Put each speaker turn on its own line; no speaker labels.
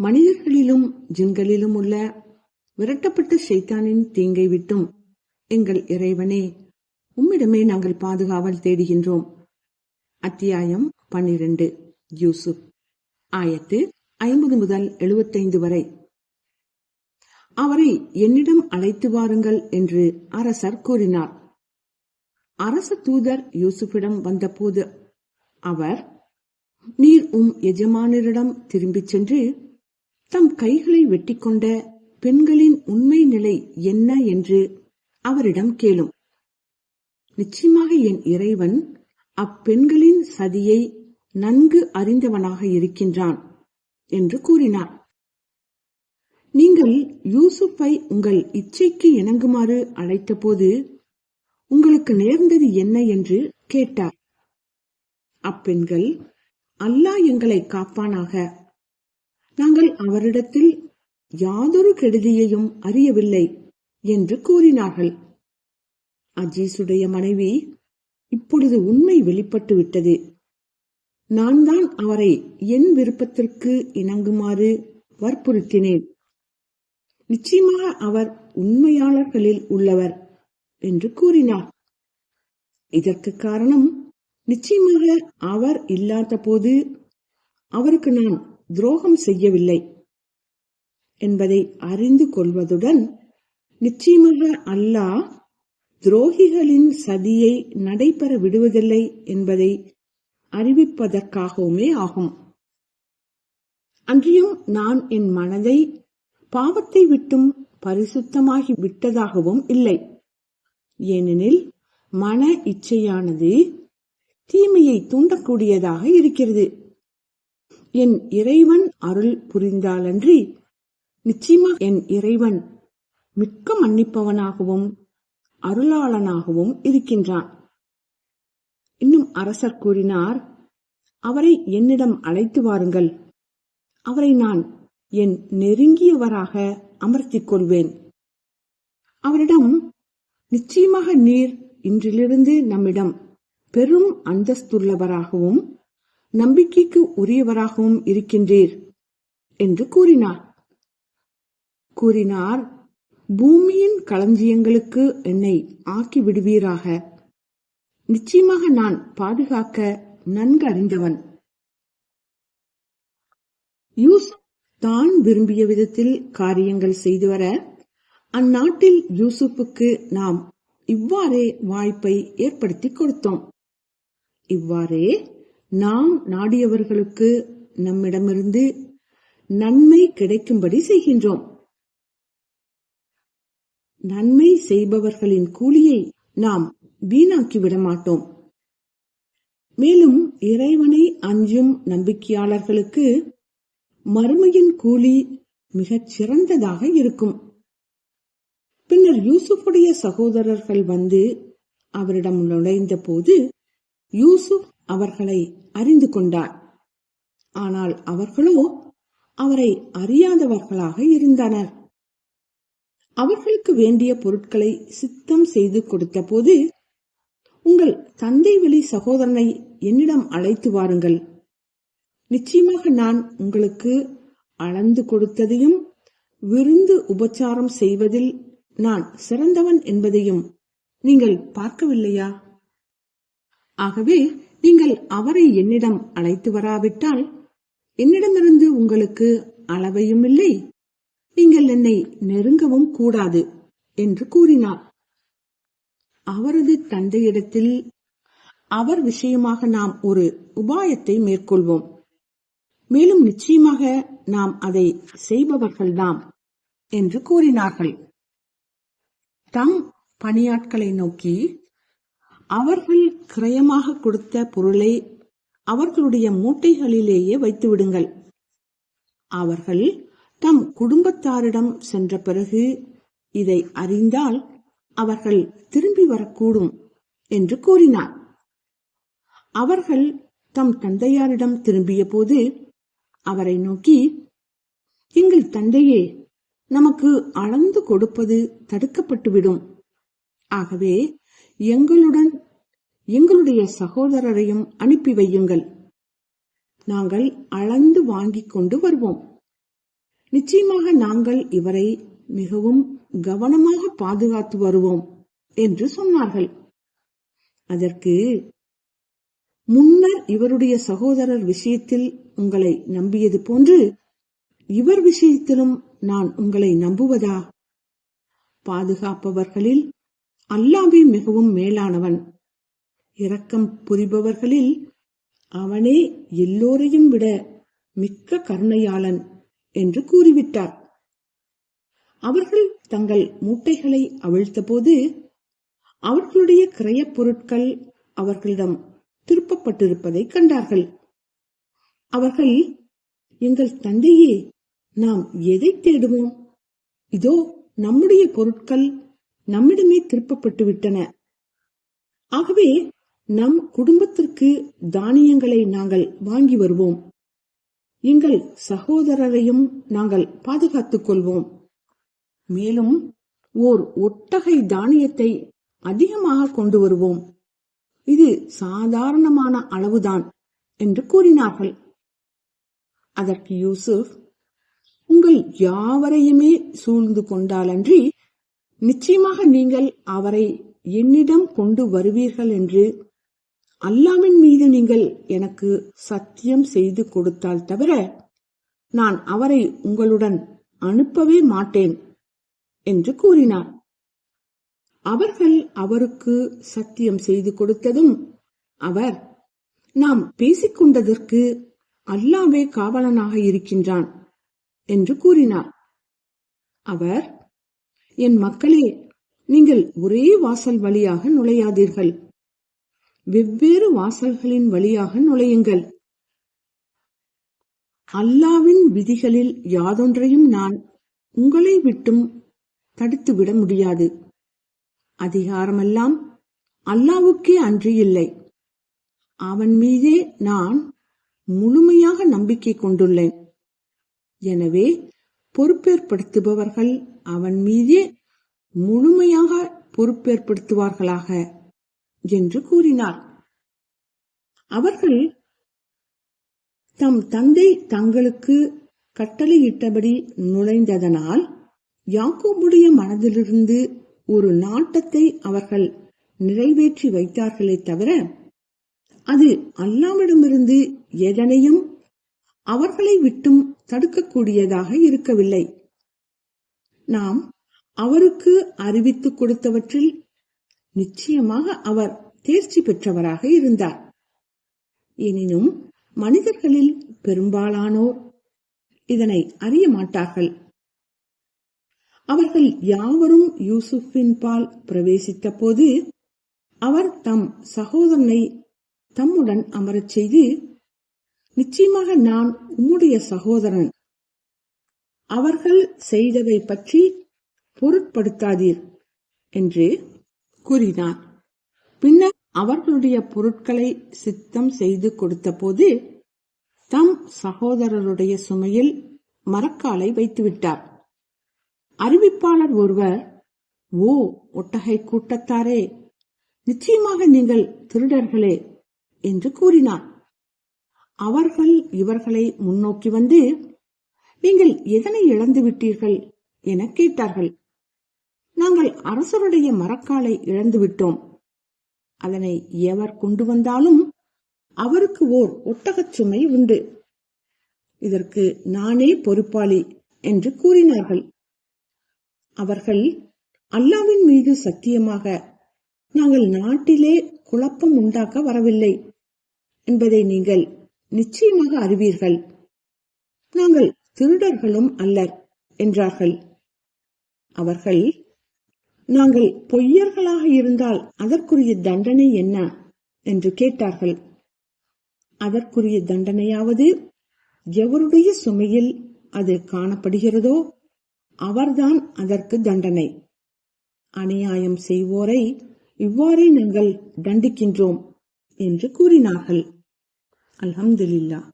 மனிதர்களிலும் ஜின்களிலும் உள்ள விரட்டப்பட்ட ஷைத்தானின் தீங்கை விட்டும் எங்கள் இறைவனே உம்மிடமே நாங்கள் பாதுகாவல் தேடுகின்றோம். அத்தியாயம் பன்னிரண்டு. யூசுப். ஆயத்து ஐம்பது முதல் எழுபத்தைந்து வரை. அவரை என்னிடம் அழைத்து வாருங்கள் என்று அரசர் கூறினார். அரச தூதர் யூசுப்பிடம் வந்தபோது அவர் நீர் உம் எஜமானரிடம் திரும்பிச் சென்று தம் கைகளை வெட்டிக்கொண்ட பெண்களின் உண்மை நிலை என்ன என்று அவரிடம் கேளும். நிச்சயமாக என் இறைவன் அப்பெண்களின் சதியை நன்கு அறிந்தவனாக இருக்கின்றான் என்று கூறினார். நீங்கள் யூசுப்பை உங்கள் இச்சைக்கு இணங்குமாறு அழைத்தபோது உங்களுக்கு நேர்ந்தது என்ன என்று கேட்டார். அப்பெண்கள் அல்லாஹ் எங்களை காப்பானாக. நாங்கள் அவரிடத்தில் யாதொரு கெடுதியையும் அறியவில்லை என்று கூறினார்கள். அஜீசுடைய மனைவி இப்பொழுது உண்மை வெளிப்பட்டு விட்டது. நான் தான் அவரை என் விருப்பத்திற்கு இணங்குமாறு வற்புறுத்தினேன். நிச்சயமாக அவர் உண்மையாளர்களில் உள்ளவர் என்று கூறினார். இதற்கு காரணம் நிச்சயமாக அவர் இல்லாத போது அவருக்கு நான் துரோகம் செய்யவில்லை என்பதை அறிந்து கொள்வதுடன் நிச்சயமாக அல்லாஹ் துரோகிகளின் சதியை நடைபெற விடுவதில்லை என்பதை அறிவிப்பதற்காகவுமே ஆகும். அன்றியும் நான் என் மனதை பாவத்தை விட்டும் பரிசுத்தமாகி விட்டதாகவும் இல்லை. ஏனெனில் மன இச்சையானது தீமையை தூண்டக்கூடியதாக இருக்கிறது. என் இறைவன் அருள் புரிந்தாலன்றி நிச்சயமாக என் இறைவன் மிக்க மன்னிப்பவனாகவும் அருளாளனாகவும் இருக்கின்றான். இன்னும் அரசர் கூறினார் அவரை என்னிடம் அழைத்து வாருங்கள். அவரை நான் என் நெருங்கியவராக அமர்த்திக் கொள்வேன். அவரிடம் நிச்சயமாக நீர் இன்றிலிருந்து நம்மிடம் பெரும் அந்தஸ்துள்ளவராகவும் நம்பிக்கைக்கு உரியவராகவும் இருக்கின்றீர் என்று கூறினார். கூறினார் பூமியின் களஞ்சியங்களுக்கு என்னை ஆக்கி விடுவீராக நிச்சயமாக நான் பாதுகாக்க நன்கு அறிந்தவன். யூசுப் தான் விரும்பிய விதத்தில் காரியங்கள் செய்து வர அந்நாட்டில் யூசுப்புக்கு நாம் இவ்வாறே வாய்ப்பை ஏற்படுத்தி கொடுத்தோம். இவ்வாறே நாம் நாடியவர்களுக்கு நம்மிடமிருந்து நன்மை கிடைக்கும்படி செய்கின்றோம். நன்மை செய்பவர்களின் கூலியை நாம் வீணாக்கி விட மாட்டோம் மேலும் இறைவனை அஞ்சும் நம்பிக்கையாளர்களுக்கு மறுமையின் கூலி மிகச் சிறந்ததாக இருக்கும். பின்னர் யூசுஃபுடைய சகோதரர்கள் வந்து அவரிடம் நுழைந்த போது யூசுப் அவர்களை அறிந்து கொண்டார். ஆனால் அவர்களோ அவரை அறியாதவர்களாக இருந்தனர். அவர்களுக்கு வேண்டிய பொருட்களை சித்தம் செய்து கொடுத்த போது உங்கள் தந்தை வழி சகோதரனை என்னிடம் அழைத்து வாருங்கள். நிச்சயமாக நான் உங்களுக்கு அளந்து கொடுத்ததையும் விருந்து உபச்சாரம் செய்வதில் நான் சிறந்தவன் என்பதையும் நீங்கள் பார்க்கவில்லையா? ஆகவே நீங்கள் அவரை என்னிடம் அழைத்து வராவிட்டால் என்னிடமிருந்து உங்களுக்கு அளவையும் இல்லை நீங்கள் என்னை நெருங்கவும் கூடாது என்று கூறினார். அவரது தந்தையிடத்தில் அவர் விஷயமாக நாம் ஒரு உபாயத்தை மேற்கொள்வோம். மேலும் நிச்சயமாக நாம் அதை செய்பவர்கள்தாம் என்று கூறினார்கள். தம் பணியாட்களை நோக்கி அவர்கள் கிரயமாக கொடுத்த பொருளை அவர்களுடைய மூட்டைகளிலேயே வைத்து விடுங்கள் அவர்கள் தம் குடும்பத்தாரிடம் சென்ற பிறகு இதை அறிந்தால் அவர்கள் திரும்பி வரக்கூடும் என்று கூறினார். அவர்கள் தம் தந்தையாரிடம் திரும்பிய போது அவரை நோக்கி எங்கள் தந்தையே நமக்கு அளந்து கொடுப்பது தடுக்கப்பட்டுவிடும். ஆகவே எங்களுடன் எங்களுடைய சகோதரரையும் அனுப்பி வையுங்கள். நாங்கள் அளந்து வாங்கிக் கொண்டு வருவோம். நிச்சயமாக நாங்கள் இவரை மிகவும் கவனமாக பாதுகாத்து வருவோம் என்று சொன்னார்கள். அதற்கு முன்னர் இவருடைய சகோதரர் விஷயத்தில் உங்களை நம்பியது போன்று இவர் விஷயத்திலும் நான் உங்களை நம்புவதா? பாதுகாப்பவர்களில் அல்லாவே மிகவும் மேலானவன். இரக்கம் புரிபவர்களில் அவனே எல்லோரையும் விட மிக்க கருணையாளன் என்று கூறிவிட்டார். அவர்கள் தங்கள் மூட்டைகளை அவிழ்த்தபோது அவர்களுடைய கிரயப் பொருட்கள் அவர்களிடம் திருப்பப்பட்டிருப்பதை கண்டார்கள். அவர்கள் எங்கள் தந்தையே நாம் எதை தேடுவோம்? இதோ நம்முடைய பொருட்கள் நம்மிடமே திருப்பப்பட்டு விட்டன ஆகவே நம் குடும்பத்திற்கு தானியங்களை நாங்கள் வாங்கி வருவோம். எங்கள் சகோதரரையும் நாங்கள் பாதுகாத்துக் கொள்வோம். மேலும் ஓர் ஒட்டகை தானியத்தை அதிகமாக கொண்டு வருவோம். இது சாதாரணமான அளவுதான் என்று கூறினார்கள். அதற்கு யூசுப் உங்கள் யாவரையுமே சூழ்ந்து கொண்டாலன்றி நிச்சயமாக நீங்கள் அவரை என்னிடம் கொண்டு வருவீர்கள் என்று அல்லாவின் மீது நீங்கள் எனக்கு சத்தியம் செய்து கொடுத்தால் தவிர நான் அவரை உங்களுடன் அனுப்பவே மாட்டேன் என்று கூறினார். அவர்கள் அவருக்கு சத்தியம் செய்து கொடுத்ததும் அவர் நாம் பேசிக்கொண்டதற்கு அல்லாவே காவலனாக இருக்கின்றான் என்று கூறினார். அவர் என் மக்களே நீங்கள் ஒரே வாசல் வழியாக நுழையாதீர்கள். வெவ்வேறு வாசல்களின் வழியாக நுழையுங்கள். அல்லாவின் விதிகளில் யாதொன்றையும் நான் உங்களை விட்டும் தடுத்துவிட முடியாது. அதிகாரமெல்லாம் அல்லாவுக்கே அன்றி இல்லை. அவன் மீதே நான் முழுமையாக நம்பிக்கை கொண்டுள்ளேன். எனவே பொறுப்பேற்படுத்துபவர்கள் அவன் மீதே முழுமையாக பொறுப்பேற்படுத்துவார்களாக. என்று கூறினார். அவர்கள் தம் தந்தை தங்களுக்கு கட்டளையிட்டபடி நுழைந்ததனால் யாக்கோபுடைய மனதிலிருந்து ஒரு நாட்டத்தை அவர்கள் நிறைவேற்றி வைத்தார்களே தவிர அது அல்லாவிடமிருந்து எதனையும் அவர்களை விட்டும் தடுக்கக்கூடியதாக இருக்கவில்லை. நாம் அவருக்கு அறிவித்துக் கொடுத்தவற்றில் நிச்சயமாக அவர் தேர்ச்சி பெற்றவராக இருந்தார். எனினும் மனிதர்களில் பெரும்பாலானோர் இதனை அறிய மாட்டார்கள். அவர்கள் யாவரும் யூசுஃபின் பால் பிரவேசித்த போது அவர் தம் சகோதரனை தம்முடன் அமரச் செய்து நிச்சயமாக நான் உம்முடைய சகோதரன். அவர்கள் செய்ததை பற்றி பொருட்படுத்தாதீர் என்று கூறினார். பின்னர் அவர்களுடைய பொருட்களை சித்தம் செய்து கொடுத்தபோது தம் சகோதரருடைய சுமையில் மரக்காலை வைத்துவிட்டார். அறிவிப்பாளர் ஒருவர் ஓ ஒட்டகை கூட்டத்தாரே நிச்சயமாக நீங்கள் திருடர்களே என்று கூறினார். அவர்கள் இவர்களை முன்னோக்கி வந்து நீங்கள் எதனை இழந்து விட்டீர்கள் என கேட்டார்கள். நாங்கள் அரசருடைய மரக்காலை இழந்துவிட்டோம். அதனை எவர் கொண்டு வந்தாலும் அவருக்கு ஓர் ஒட்டகச் சுமை உண்டு. இதற்கு நானே பொறுப்பாளி என்று கூறினார்கள். அவர்கள் அல்லாவின் மீது சத்தியமாக நாங்கள் நாட்டிலே குழப்பம் உண்டாக்க வரவில்லை என்பதை நீங்கள் நிச்சயமாக அறிவீர்கள். நாங்கள் திருடர்களும் அல்லர் என்றார்கள். அவர்கள் நாங்கள் பொய்யர்களாக இருந்தால் அதற்குரிய தண்டனை என்ன? என்று கேட்டார்கள். அதற்குரிய தண்டனையாவது எவருடைய சுமையில் அது காணப்படுகிறதோ அவர்தான் அதற்கு தண்டனை. அநியாயம் செய்வோரை இவ்வாறே நாங்கள் தண்டிக்கின்றோம் என்று கூறினார்கள். அல்ஹம்துலில்லாஹ்.